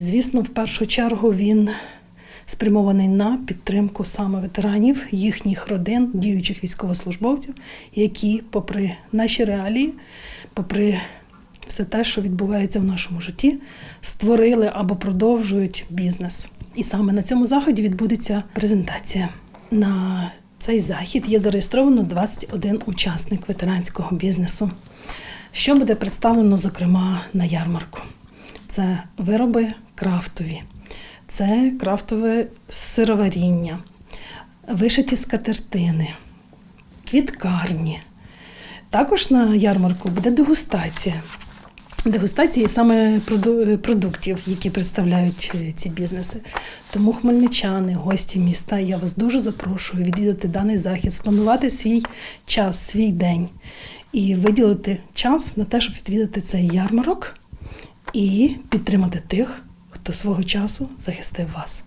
Звісно, в першу чергу він спрямований на підтримку саме ветеранів, їхніх родин, діючих військовослужбовців, які, попри наші реалії, попри все те, що відбувається в нашому житті, створили або продовжують бізнес. І саме на цьому заході відбудеться презентація. На цей захід є зареєстровано 21 учасник ветеранського бізнесу. Що буде представлено, зокрема, на ярмарку? Це вироби крафтові, це крафтове сироваріння, вишиті скатертини, квіткарні. Також на ярмарку буде дегустація. Дегустації саме продуктів, які представляють е, ці бізнеси. Тому хмельничани, гості міста, я вас дуже запрошую відвідати даний захід, спланувати свій час, свій день і виділити час на те, щоб відвідати цей ярмарок і підтримати тих, хто свого часу захистив вас.